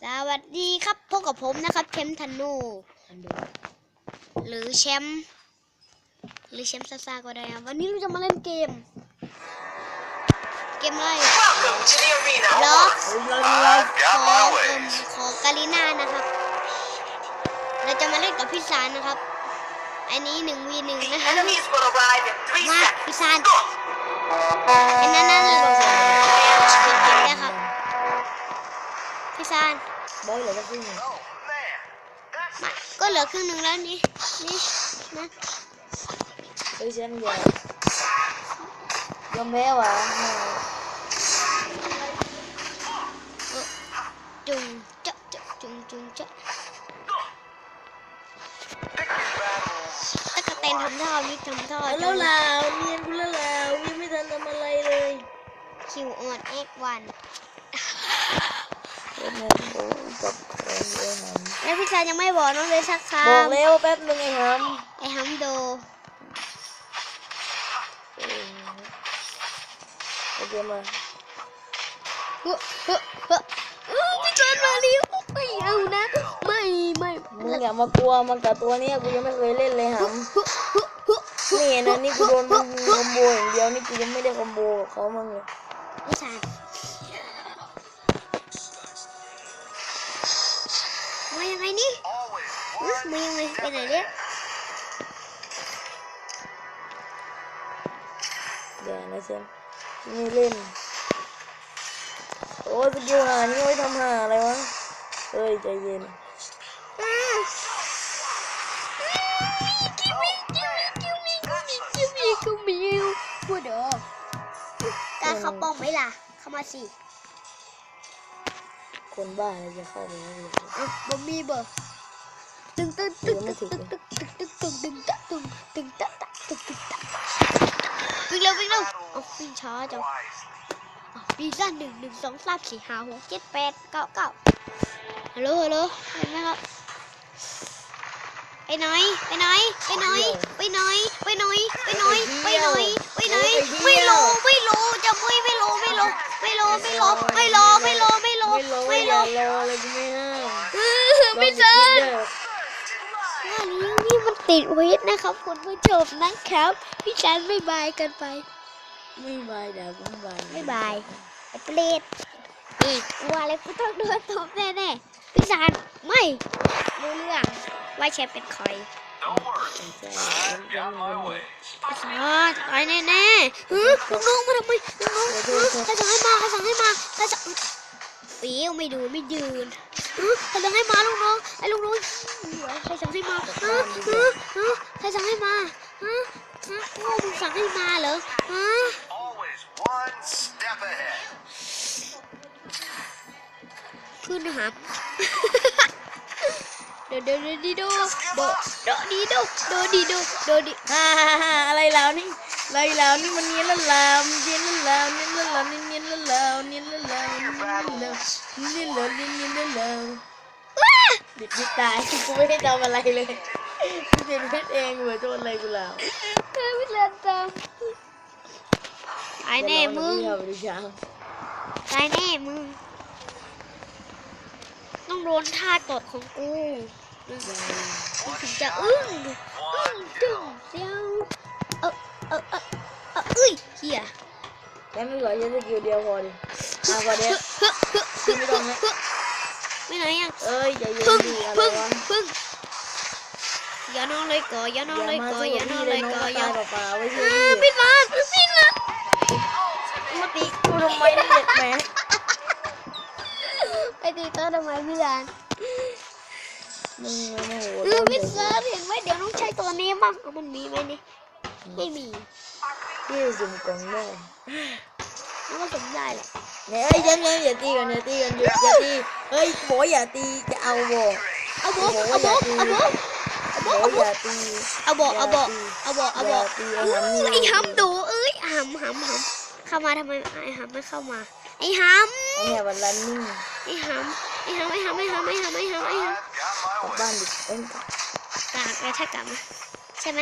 สวัสดีครับพบกับผมนะครับแชมป์ธนูอันดูหรือแชมป์หรือแชมป์ซาซาก็ได้นะวันนี้เราจะมาเล่นเกม เกมอะไร Welcome to the arena. เหรอเฮ้ยเราเรา I've ข got อ my เอิ่ม ways. ขอกาลิน่านะครับ เราจะมาเล่นกับพี่สารนะครับ อันนี้หนึ่งวีหนึ่ง The นะคะ enemies will arrive in three มา seconds. พี่สาร Go! ไอ้นั่นนั่นเลยเก็บได้ครับ พี่สารบอยเหลือแค่ครึ่งหนึ่ง Oh man, that's มาก็เหลือครึ่งหนึ่งแล้วนี่นี่นะเฮ้ยฉันยอมยอมแพ้ว่ะไม่จุงเจาะเจาะจุงจุงเจาะ pick your battles. ตะกะเตนทำท่านี่ทำท่าเอาแล้วลาวเนียนกูแล้วลาวยังไม่ทันทำอะไรเลยคิวออนเอ็กวัน แล้วพี่ชายยังไม่บอกน้องเลยสักคบอกแล้วแป๊บนึงไอ้หำไอ้ฮัมโดำเออโอเคมาเฮ้อเฮ้อเฮ้อเออพี่ชายมาเร็วไม่เอานะ ไม่ไม่มึงอย่ามากลัวมันกับตัวเนี้ยกูยังไม่เคยเล่นเลยหเฮ้อเฮ้อเฮ้อเฮ้อำนี่นะนี่กูโดนมึงคอมโบอย่างเดียวนี่กูยังไม่ได้คอมโบกับเขามั่งเลยพี่ชาย นี่ Always เอ๊ะ one มายังไงไปไหนเนี่ยอย่านะฉันไม่เล่น โอ้ยสกิลหานี่ไว้ทำหาอะไรวะ เอ้ย ใจเย็นอ่าคิวมีคิวมีคิวมีคิวมีคิวมีพูดเด้อการเข้าป้อมไหมล่ะ เข้ามาสิ คนบ้าอะไรจะเข้าไปไม่รู้เอ้าบ่มีเบอร์ตึงตึงตึงตึงตึงตึงตึงตึงตึงตึงตึงตึงตึงตึงตึงตึงวิ่งเร็ววิ่งเร็วเอาวิ่งช้าจัง wisely. อะปีซ่าหนึ่งหนึ่งสองสามสี่ห้าหกเจ็ดแปดเก้าเก้าฮัลโหลฮัลโหลเห็นไหมครับไปไหนไปไหนไปไหนไปไหนไปไหนไปไหนไปไหนไปไหนไม่โลไม่โลจะไม่ไม่โลไม่โลไม่โลไม่โลไม่โลไม่โลไม่โลไม่รอไม่อย่าโลรออะไรกูไม่ห้ามเออพี่เซิร์นว่านี้นี่มันติดวิทย์นะครับ คุณผู้ชมนะครับ พี่ชันไม่บายกันไปไม่บายด่ากูไม่บายไม่บายไอ้เปรตอีกกลัวอะไรกูต้องโดนตบแน่ๆพี่ชันไม่รู้เรื่องว่าแชมป์เป็นใคร Don't worry, ใช่ I've got my ways. พี่ชันตายแน่ๆฮึลูกน้องมาทำไมลูกน้องฮึใครสั่งให้มาใครสั่งให้มาใครสั่ งปีวไม่ดูไม่ยืนใครสั่งให้มาลูกน้องไอ้ลูกน้องใครสั่งให้มาฮึฮึฮึใครสั่งให้มาฮึฮึโอ้มึงสั่งให้มาเหรอฮะขึ้นนะครับเดี๋ยวเดี๋ยวดีดีโดโดโดดีโดโดดีโดโดดีฮ่าฮ่าอะไรแล้วนี่อะไรแล้วนี่มันนียนแล้วลามเนียนล้วลาวเนียนล้วลาวเนีาวเนียล้วลล้วเนียนแล้วเนียนแล้วลาวบิดบิดตายกูไม่ได้ทำอะไรเลยกูเจ็บเพชรเองเหมือนโดนอะไรกูแล้วเฮ้ยไม่เล่นตามตายแน่มึงไปดูช้างตายแน่มึง ต้องโดนท่าตดของกูถึงจะอึ้งอึ้งจึงเซียวเออเออเออเอ้ยเฮียแค่ไม่ไหวจะสกิลเดียวพอดิ อะพอเดียวไม่ต้องนะไม่ไหนอะเอ้ยใจเย็นพึ่งดีอะไรพึ่งวะพึ่งอย่านอนเลยก่อนอย่านอนเลยก่อนอย่านอนเลยก่อนอย่าตายเปล่าๆไว้เอช่วยอพี่มาพี่มามาตีกูทำไมเนี่ยแหมไปตีโต๊ะทำไมพี่ดานมึงไม่โมโหเออพี่เซิร์ฟเห็นไหมเดี๋ยวต้องใช้ตัวนี้บ้างเอามันมีไหมนี่ไม่มีพี่สุ่มกล่องได้มันก็สมได้แหละ เนี่ยเอ้ยเย็นย็นอย่าตีกันอย่าตีกันหยุดอย่าตีเฮ้ยโบอยอย่าตีจะเอาโบเอาโบเอาโบเอาโบเอาโบโบเอาโบอย่าตีเอาโบเอาโบเอาโบเอาโบอย่าตีไอ้ยไอ้หำดูเอ้ยหำหำหำเข้ามาทำไมไอ้หำไม่เข้ามาไอ้หไอ้เนี่ยวันรันนิ่งไอ้หำไอ้หำไอ้หำไอ้หำไอ้หำไอ้หำไอ้ห้ำกลับบ้านดิเอ้ยกากเลยถ้ากลับมาใช่ไหม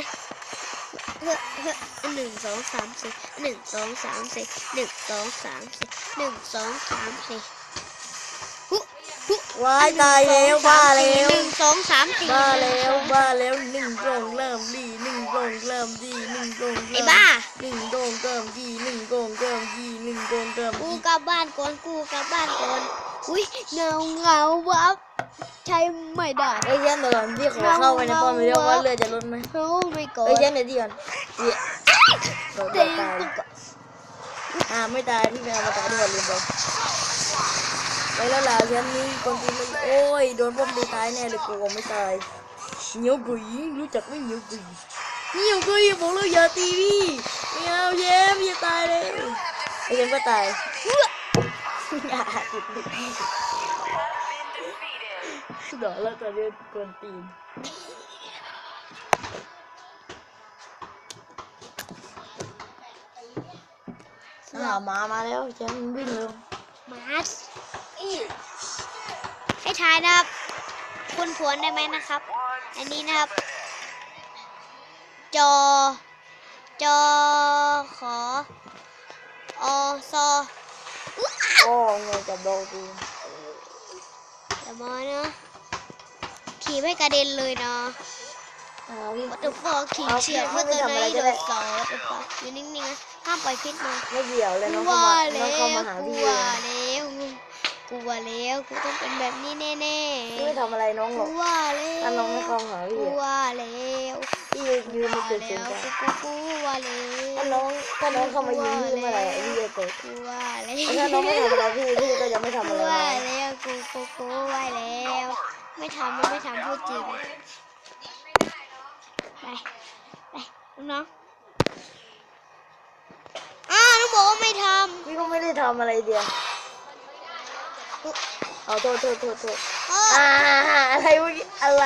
เฮ้อเฮ้อหนึ่งสองสามสี่หนึ่งสองสามสี่หนึ่งสองสามสี่หนึ่งสองสามสี่ I've ว้ายตายแล้วบ้าแล้วหนึ่งสองสามสี่บ้าแล้วบ้าแล้วหนึ่งโรงเริ่มดีหนึ่งโรงเริ่มดีหนึ่งโรงไอ้เริ่มบ้าหนึ่งโรงเริ่มดีหนึ่งโรงเริ่มดีหนึ่งโรงเริ่มกูกลับบ้านก่อนกูกลับบ้านก่อนอุ้ยเงาเงาวับ ใช้ไม่ได้ไอ้ยเยันเดี๋ยวก่อนพี่ขอเข้าไปในป้อมไปเรียกว่าเรือจะลดไหมเขาไม่ก่อนไอ้ยเยันเดี๋ยวดีก่อนเดี๋ยวโดนเต็งตายกูก่อนอ่าไม่ตายพี่เป็นอมตะด้วยลืมไปไปแล้วล่ะฉันนี่คนที่มันโอ้ยโดนป้อมตีตายแน่เลยกูก็ไม่ตายเหนียวกุยรู้จักไหม่เหนียวกุยเหนียวกุยบอกแล้วอย่าตีพี่ไม่เอาเชฟอย่าตายเลยไอ้เชฟก็ตายอ ย่าติดพี่ดอกแล้วตอนนี้กวนตีนอ่ามามาแล้วเชฟวิ่งเร็วมาสให้ทายนะครับ คุณผวนได้ไหมนะครับ One อันนี้นะครับ step ahead. จอ จอ ขอ อซอโอ้เงยกับดอก ตีนอย่ามานะขี่ไม่กระเด็นเลยนะอ่าวิ่ง วัตถุฟอกขี่เฉียดเมื่อเกินไหนโดนสองวัตถุฟอกอยู่นิ่งๆนะห้ามปล่อยพิษมาไม่เกี่ยวเลยน้องกเข้าลัวมาแล้น้องเข้าวมาหากลัพี่วเลยแล้วกลัวแล้วกูต้องเป็นแบบนี้แน่ๆพี่ไม่ทำอะไรน้องหกรอกลัวแล้ว ถ้าน้องไม่เข้าหากพี่ลัอะวแล้วพี่ ยืนยืนไม่กลัเกิวดเสียแล้งวใจกูกลัวแล้วถ้าน้องถ้าน้องเข้ามายืนพี่เมื่อไหร่อะพี่จะเตะกลัวแล้วถ้าน้องไม่ทำอะไรพี่พี่ก็จะไม่ทำกอะไรลัวน้องแล้วกูกูกลัวแล้ว ไม่ทำมันไม่ทำพูดจริงไปไปน้องๆอ้าวน้องบอกว่าไม่ทพี่ก็ไม่ได้ทำอะไรเดียวำเอาโทษโทษโทษโทษเออ่าออะไรวะเนี่ยอะไร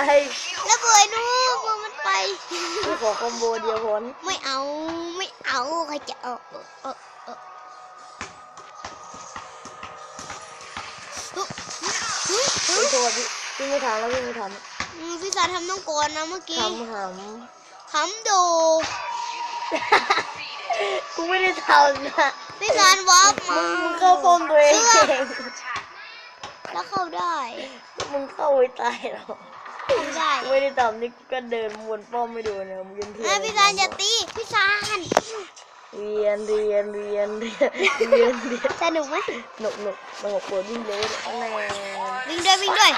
แล้วเบยนู้มือมัน ไปพี่ขอคอมโบเดียวพอนไม่เอาไม่เอาใครจะเอาเออเออเออเออเฮ้ยเฮ้ยพี่โทษพี่พี่ไม่ทำแล้วพี่ไม่ทอืมพี่สารทำต้องก่อนนะเมื่อำกี้ทำหขำโดำกูไม่ได้ทำนะพี่สารวับมึมางมึงเข้าป้อมตัวเอง แล้วเข้าได้ มึงเข้าไว้ตายหรอ เข้าได้ไม่ได้ทำนี่ก็เดินวนป้อมไม่ดูเนี่ยมึงยืนเทียนะพี่สารอย่าตีพี่สารเรียนเรียนเรียนเรียนเรียนเรียนสนุกไหมหนุกหนุกสงบปวดวิ่งเร็วแม่วิ่งด้วยวิ่งด้วย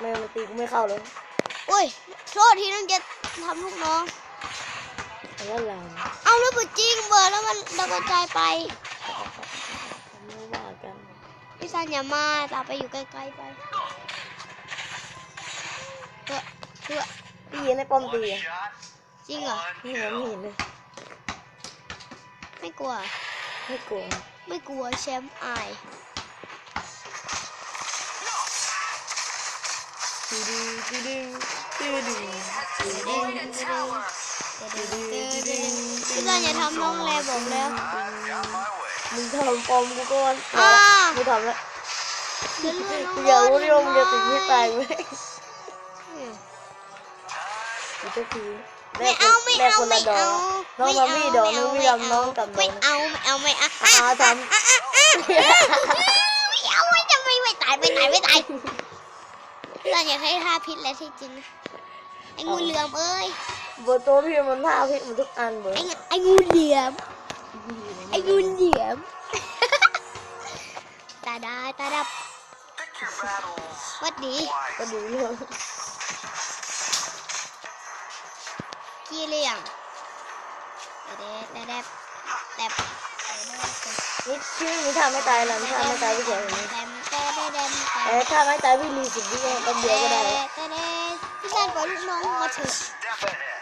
แม่มันตีกูไม่เข้าเลยโอ้ยโทษทีน้องจะทำลูกน้อง แล้วหลังเอาแล้วเปิดจริงเบอร์แล้วมันเรากระจายไป ไม่ว่ากัน พี่ซันอย่ามาตามไปอยู่ใกล้ๆไป เพื่อเพื่อพี่ยืนในป้อมตีอะจริงเหรอพี่เห็นไม่เห็นเลย ไม่กลัว ไม่กลัว ไม่กลัวแชมป์อายตีดีตีดีตีดีตีดีพี่ซันอย่าทำน้องแลบอกแล้วมึงทำปอมกูก่อนอ่าไม่ทำแล้วเดี๋ยวเลื่อนน้องกูอยากรู้ดิว่ามึงจะติดที่ตายไหม กูจะทีไม่เอาไม่แลกเอาคนไม่ละดอเอากน้องมาพี่ดอกนึงพี่ดำน้องกับน้ไม่องเอาไม่เอาไม่เอาอ่าทไม่เอาไม่จะไม่ไม่ตายไม่ตายไม่ตายพี่ซันอยากให้ท่าพิษและที่จริงนะไอ้งูเหลือมเอ้ยำบนโต๊ะพี่มันท่าพี่มันทุกอันเบอไอ้งูไอ้งูเหลือมไอ้งูเหลือมตาดาตาดับ Pick your battles วัดดีก็ wisely. ดูเรื่อ กี่เหลี่ยมแดบแดบแดบนี่พี่ไม่มีท่าไม่ตายแล้วท่าไม่ตายพี่เฉยอย่างนี้แดมแดมแดมแดมแต่ถ้าไม่ตายพี่รีสิบวิก็แป๊บเดียวก็ได้แล้วแดมพี่ซันปล่อยลูกน้องมาเถอะ Step ahead.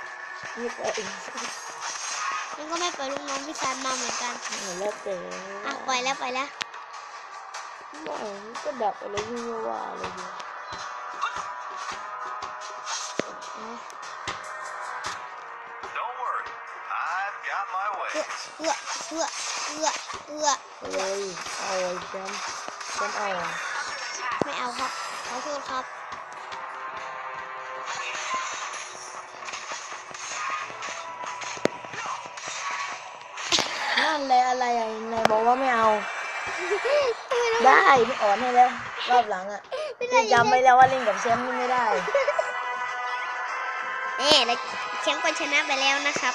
นี่ก็เองมันก็ไม่ปล่อยลูกน้องพี่ซันมาเหมือนกันแล้วแต่อะปล่อยแล้วปล่อยแล้วว่าก็ดับอะไรพี่ไม่ว่าเลย เอื้อ way. เอื้อเอื้อเอื้อเอื้อเลยเอาไอ้แชมป์แชมป์เอาไม่เอาครับขอโทษครับนั่นแหละอะไรอะไหนบอกว่าไม่เอาก็ได้ไม่อ่อนให้แล้วรอบหลังอะไม่ได้คือจำไว้แล้วว่าเล่นกับแชมป์นี่ไม่ได้เอ๊ะแล้วแชมป์ก็ชนะไปแล้วนะครับ